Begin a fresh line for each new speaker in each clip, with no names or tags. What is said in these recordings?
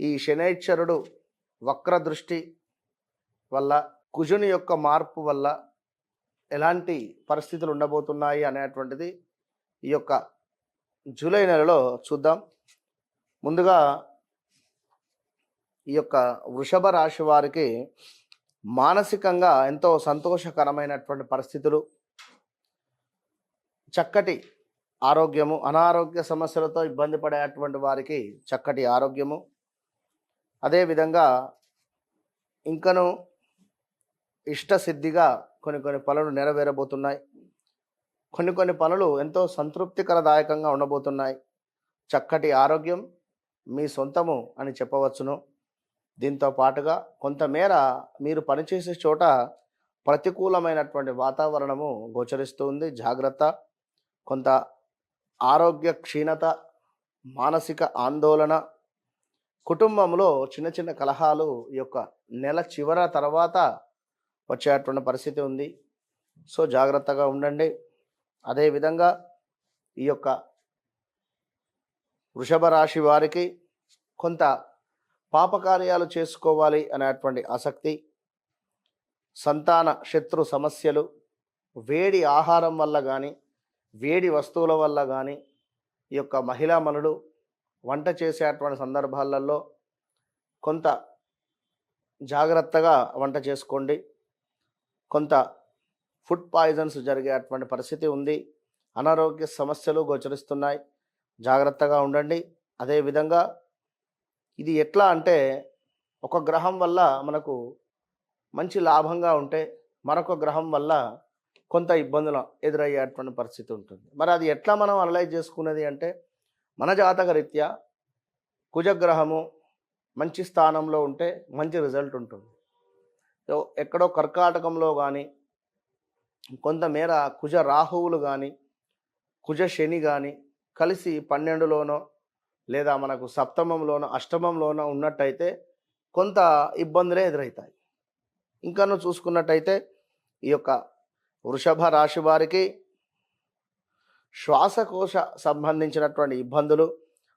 ఈ శనైశ్వరుడు వక్ర దృష్టి వల్ల కుజుని యొక్క మార్పు వల్ల ఎలాంటి పరిస్థితులు ఉండబోతున్నాయి అనేటువంటిది ఈ యొక్క జూలై నెలలో చూద్దాం. ముందుగా ఈ యొక్క వృషభ రాశి వారికి మానసికంగా ఎంతో సంతోషకరమైనటువంటి పరిస్థితులు. చక్కటి ఆరోగ్యము అనారోగ్య సమస్యలతో ఇబ్బంది పడేటువంటి వారికి చక్కటి ఆరోగ్యము. అదేవిధంగా ఇంకను ఇష్టసిద్ధిగా కొన్ని కొన్ని పనులు నెరవేరబోతున్నాయి. కొన్ని కొన్ని పనులు ఎంతో సంతృప్తికరదాయకంగా ఉండబోతున్నాయి. చక్కటి ఆరోగ్యం మీ సొంతము అని చెప్పవచ్చును. దీంతో పాటుగా కొంతమేర మీరు పనిచేసే చోట ప్రతికూలమైనటువంటి వాతావరణము గోచరిస్తుంది. జాగ్రత్త. కొంత ఆరోగ్య క్షీణత మానసిక ఆందోళన కుటుంబంలో చిన్న చిన్న కలహాలు ఈ యొక్క నెల చివర తర్వాత వచ్చేటువంటి పరిస్థితి ఉంది. సో జాగ్రత్తగా ఉండండి. అదేవిధంగా ఈ యొక్క వృషభ రాశి వారికి కొంత పాపకార్యాలు చేసుకోవాలి అనేటువంటి ఆసక్తి సంతాన శత్రు సమస్యలు వేడి ఆహారం వల్ల కానీ వేడి వస్తువుల వల్ల కానీ ఈ యొక్క మహిళామణులు వంట చేసేటువంటి సందర్భాలలో కొంత జాగ్రత్తగా వంట చేసుకోండి. కొంత ఫుడ్ పాయిజన్స్ జరిగేటువంటి పరిస్థితి ఉంది. అనారోగ్య సమస్యలు గోచరిస్తున్నాయి. జాగ్రత్తగా ఉండండి. అదేవిధంగా ఇది ఎట్లా అంటే ఒక గ్రహం వల్ల మనకు మంచి లాభంగా ఉంటే మరొక గ్రహం వల్ల కొంత ఇబ్బందులు ఎదురయ్యేటువంటి పరిస్థితి ఉంటుంది. మరి అది ఎట్లా మనం అనలైజ్ చేసుకునేది అంటే మన జాతక రీత్యా కుజగ్రహము మంచి స్థానంలో ఉంటే మంచి రిజల్ట్ ఉంటుంది. సో ఎక్కడో కర్కాటకంలో కానీ కొంతమేర కుజ రాహువులు కానీ కుజ శని కానీ కలిసి పన్నెండులోనో లేదా మనకు సప్తమంలోనో అష్టమంలోనో ఉన్నట్టయితే కొంత ఇబ్బందులే ఎదురవుతాయి ఇంకాను చూసుకున్నట్టయితే ఈ యొక్క వృషభ రాశి వారికి శ్వాసకోశ సంబంధించినటువంటి ఇబ్బందులు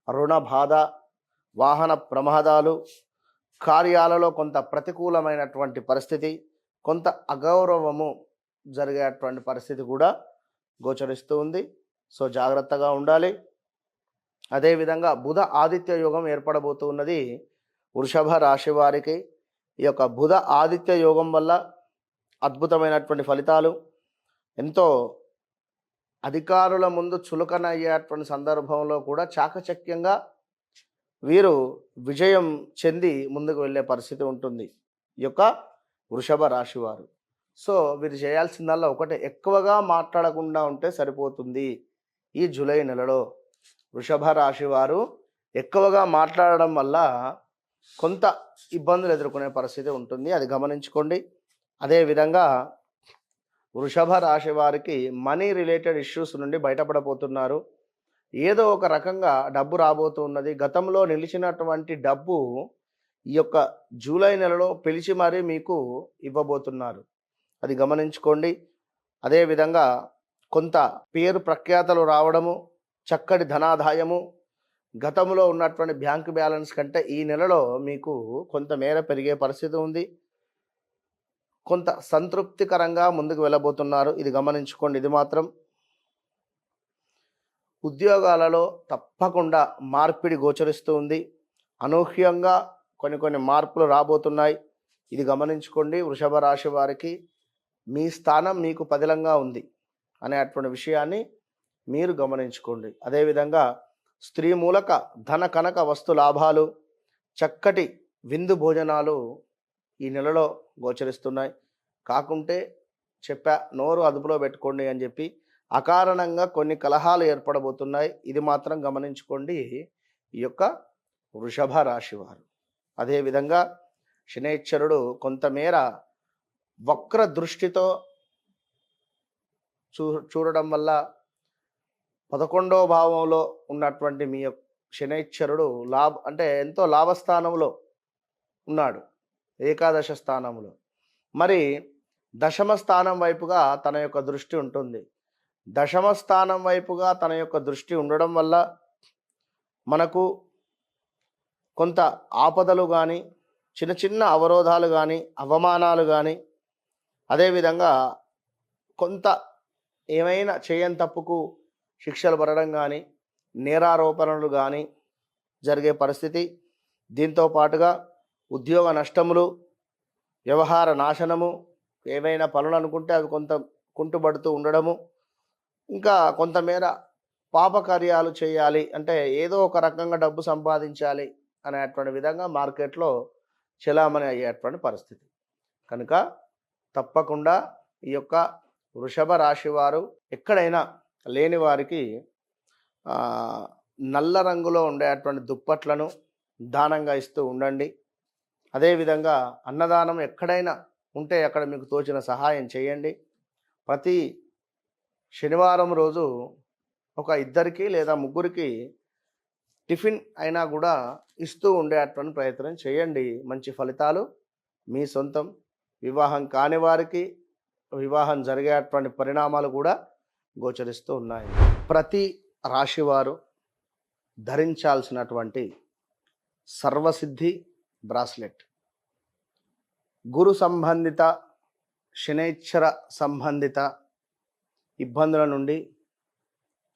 రుణ బాధ వాహన ప్రమాదాలు కార్యాలలో కొంత ప్రతికూలమైనటువంటి పరిస్థితి కొంత అగౌరవము జరిగేటువంటి పరిస్థితి కూడా గోచరిస్తూ ఉంది. సో జాగ్రత్తగా ఉండాలి. అదేవిధంగా బుధ ఆదిత్య యోగం ఏర్పడబోతూ ఉన్నది వృషభ రాశి వారికి. ఈ యొక్క బుధ ఆదిత్య యోగం వల్ల అద్భుతమైనటువంటి ఫలితాలు ఎంతో అధికారుల ముందు చులకన అయ్యేటువంటి సందర్భంలో కూడా చాకచక్యంగా వీరు విజయం చెంది ముందుకు వెళ్ళే పరిస్థితి ఉంటుంది ఈ యొక్క వృషభ రాశివారు సో వీరు చేయాల్సిందల్లా ఒకటే ఎక్కువగా మాట్లాడకుండా ఉంటే సరిపోతుంది ఈ జూలై నెలలో. వృషభ రాశి వారు ఎక్కువగా మాట్లాడడం వల్ల కొంత ఇబ్బందులు ఎదుర్కొనే పరిస్థితి ఉంటుంది. అది గమనించుకోండి. అదేవిధంగా వృషభ రాశి వారికి మనీ రిలేటెడ్ ఇష్యూస్ నుండి బయటపడబోతున్నారు. ఏదో ఒక రకంగా డబ్బు రాబోతున్నది గతంలో నిలిచినటువంటి డబ్బు ఈ యొక్క జూలై నెలలో పిలిచి మరీ మీకు ఇవ్వబోతున్నారు. అది గమనించుకోండి. అదేవిధంగా కొంత పేరు ప్రఖ్యాతలు రావడము చక్కటి ధనాదాయము గతంలో ఉన్నటువంటి బ్యాంక్ బ్యాలెన్స్ కంటే ఈ నెలలో మీకు కొంత మేర పెరిగే పరిస్థితి ఉంది. కొంత సంతృప్తికరంగా ముందుకు వెళ్ళబోతున్నారు. ఇది గమనించుకోండి. ఇది మాత్రం ఉద్యోగాలలో తప్పకుండా మార్పిడి గోచరిస్తూ ఉంది. అనూహ్యంగా కొన్ని కొన్ని మార్పులు రాబోతున్నాయి. ఇది గమనించుకోండి. వృషభ రాశి వారికి మీ స్థానం మీకు పదిలంగా ఉంది అనేటువంటి విషయాన్ని మీరు గమనించుకోండి. అదేవిధంగా స్త్రీ మూలక ధన కనక వస్తు లాభాలు చక్కటి విందు భోజనాలు ఈ నెలలో గోచరిస్తున్నాయి. కాకుంటే చెప్పా నోరు అదుపులో పెట్టుకోండి అని చెప్పి అకారణంగా కొన్ని కలహాలు ఏర్పడబోతున్నాయి. ఇది మాత్రం గమనించుకోండి ఈ యొక్క వృషభ రాశి వారు అదేవిధంగా శనేశ్వరుడు కొంతమేర వక్ర దృష్టితో చూ చూడడం వల్ల పదకొండవ భావంలో ఉన్నటువంటి మీ యొక్క లాభ అంటే ఎంతో లాభస్థానంలో ఉన్నాడు. ఏకాదశ స్థానంలో మరి దశమ స్థానం వైపుగా తన యొక్క దృష్టి ఉంటుంది. దశమ స్థానం వైపుగా తన యొక్క దృష్టి ఉండడం వల్ల మనకు కొంత ఆపదలు కానీ చిన్న చిన్న అవరోధాలు కానీ అవమానాలు కానీ అదేవిధంగా కొంత ఏమైనా చేయని తప్పుకు శిక్షలు పడడం కానీ నేరారోపణలు కానీ జరిగే పరిస్థితి దీంతో పాటుగా ఉద్యోగ నష్టములు వ్యవహార నాశనము ఏవైనా పనులు అనుకుంటే అవి కొంత కుంటుపడుతూ ఉండడము ఇంకా కొంతమేర పాపకార్యాలు చేయాలి అంటే ఏదో ఒక రకంగా డబ్బు సంపాదించాలి అనేటువంటి విధంగా మార్కెట్లో చెలామణి అయ్యేటువంటి పరిస్థితి. కనుక తప్పకుండా ఈ యొక్క వృషభ రాశి వారు ఎక్కడైనా లేని వారికి నల్ల రంగులో ఉండేటువంటి దుప్పట్లను దానంగా ఇస్తూ ఉండండి. అదేవిధంగా అన్నదానం ఎక్కడైనా ఉంటే అక్కడ మీకు తోచిన సహాయం చేయండి. ప్రతి శనివారం రోజు ఒక ఇద్దరికి లేదా ముగ్గురికి టిఫిన్ అయినా కూడా ఇస్తూ ఉండేటువంటి ప్రయత్నం చేయండి. మంచి ఫలితాలు మీ సొంతం. వివాహం కాని వారికి వివాహం జరిగేటువంటి పరిణామాలు కూడా గోచరిస్తూ ఉన్నాయి. ప్రతి రాశివారు ధరించాల్సినటువంటి సర్వసిద్ధి బ్రాస్లెట్. గురు సంబంధిత శనేశ్వర సంబంధిత ఇబ్బందుల నుండి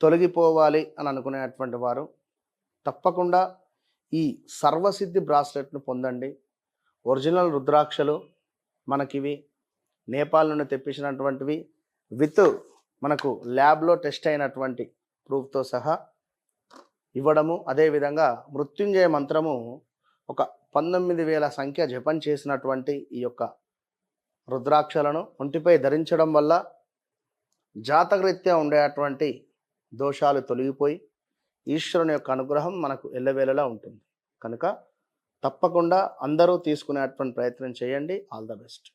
తొలగిపోవాలి అని అనుకునేటువంటి వారు తప్పకుండా ఈ సర్వసిద్ధి బ్రాస్లెట్ను పొందండి. ఒరిజినల్ రుద్రాక్షలు మనకివి నేపాల్ నుండి తెప్పించినటువంటివి విత్ మనకు ల్యాబ్లో టెస్ట్ అయినటువంటి ప్రూఫ్తో సహా ఇవ్వడము అదేవిధంగా మృత్యుంజయ మంత్రము ఒక పంతొమ్మిది వేల సంఖ్య జపం చేసినటువంటి ఈ యొక్క రుద్రాక్షలను ఒంటిపై ధరించడం వల్ల జాతకరీత్యా ఉండేటువంటి దోషాలు తొలగిపోయి ఈశ్వరుని యొక్క అనుగ్రహం మనకు ఎల్లవేళలా ఉంటుంది. కనుక తప్పకుండా అందరూ తీసుకునేటువంటి ప్రయత్నం చేయండి. All the best.